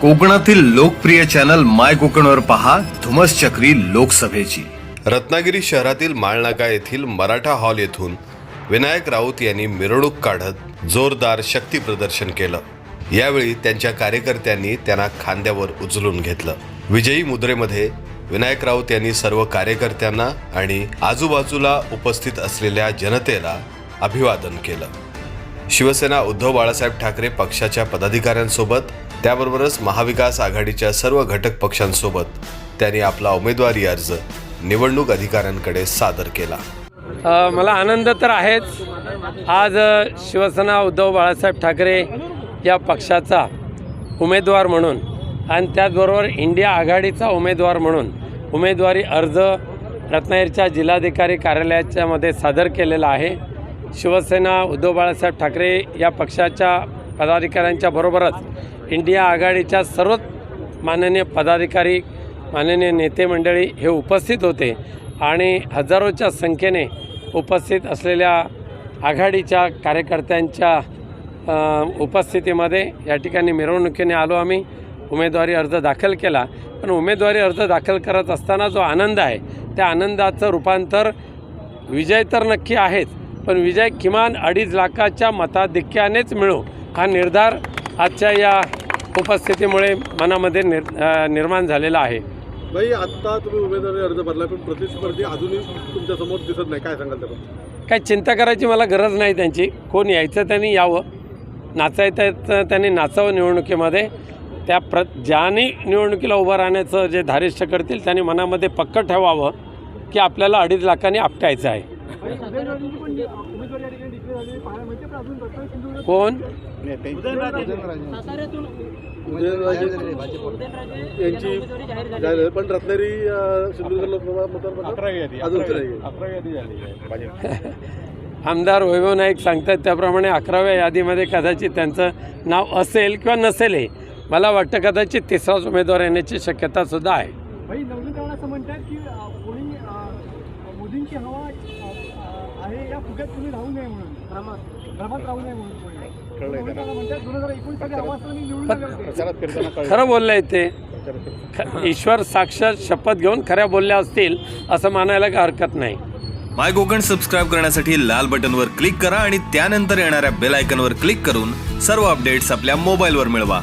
कोकणातील लोकप्रिय चॅनल माय कोकणवर पहा धुमस चक्री लोकसभेची. रत्नागिरी शहरातील माळनाका येथील मराठा हॉल येथून विनायक राऊत यांनी मिरवणूक काढत जोरदार शक्ती प्रदर्शन केलं. यावेळी त्यांच्या कार्यकर्त्यांनी त्यांना खांद्यावर उचलून घेतलं. विजयी मुद्रेमध्ये विनायक राऊत यांनी सर्व कार्यकर्त्यांना आणि आजूबाजूला उपस्थित असलेल्या जनतेला अभिवादन केलं. शिवसेना उद्धव बाळासाहेब ठाकरे पक्षाच्या पदाधिकाऱ्यांसोबत त्याबरोबरच महाविकास आघाडीच्या सर्व घटक पक्षांसोबत त्यांनी आपला उमेदवारी अर्ज निवडणूक अधिकाऱ्यांकडे सादर केला. मला आनंद तर आहेच. आज शिवसेना उद्धव बाळासाहेब ठाकरे या पक्षाचा उमेदवार म्हणून आणि त्याचबरोबर इंडिया आघाडीचा उमेदवार म्हणून उमेदवारी अर्ज रत्नागिरीच्या जिल्हाधिकारी कार्यालयाच्यामध्ये सादर केलेला आहे. शिवसेना उद्धव बाळासाहेब ठाकरे या पक्षाच्या पदाधिकाऱ्यांच्या बरोबरच इंडिया आघाडीच्या सर्वच माननीय पदाधिकारी माननीय नेते मंडळी हे उपस्थित होते आणि हजारोच्या संख्येने उपस्थित असलेल्या आघाडीच्या कार्यकर्त्यांच्या उपस्थितीमध्ये या ठिकाणी मिरवणुकीने आलो आम्ही. उमेदवारी अर्ज दाखल केला. पण उमेदवारी अर्ज दाखल करत असताना जो आनंद आहे त्या आनंदाचं रूपांतर विजय तर नक्की आहेच पण विजय किमान अडीच लाखाच्या मताधिक्यानेच मिळू हा निर्धार आजच्या या उपस्थितीमुळे मनामध्ये निर निर्माण झालेला आहे. भाई आता तुम्ही उमेदवारी अर्ज भरला पण प्रतिस्पर्धी अजूनही तुमच्यासमोर दिसत नाही. काय सांगाल त्याबद्दल? काही चिंता करायची मला गरज नाही त्यांची. कोण यायचं त्यांनी यावं. नाचायचं त्यांनी नाचावं निवडणुकीमध्ये. त्या प्र ज्याने निवडणुकीला उभं राहण्याचं जे धारिष्ट करतील त्यांनी मनामध्ये पक्क ठेवावं की आपल्याला अडीच लाखांनी आपटायचं आहे. कोण? यांची झाली. पण रत्नागिरी सिंधुदुर्ग लोकसभा अजून आमदार वैभव नाईक सांगतात त्याप्रमाणे अकराव्या यादीमध्ये कदाचित त्यांचं नाव असेल किंवा नसेलही मला वाटतं कदाचित तिसराच उमेदवार येण्याची शक्यतासुद्धा आहे. मोदींची हवा आहे या फुग्यात तुम्ही राहू नये म्हणून. भ्रमात भ्रमात राहू नये म्हणून. खरं बोललंय ते ख- ईश्वर साक्षात शपथ घेऊन खऱ्या बोलल्या असतील असं मानायला काही हरकत नाही. माय कोकण सबस्क्राईब करण्यासाठी लाल बटनवर क्लिक करा आणि त्यानंतर येणाऱ्या बेल आयकॉनवर क्लिक करून सर्व अपडेट्स आपल्या मोबाईलवर मिळवा.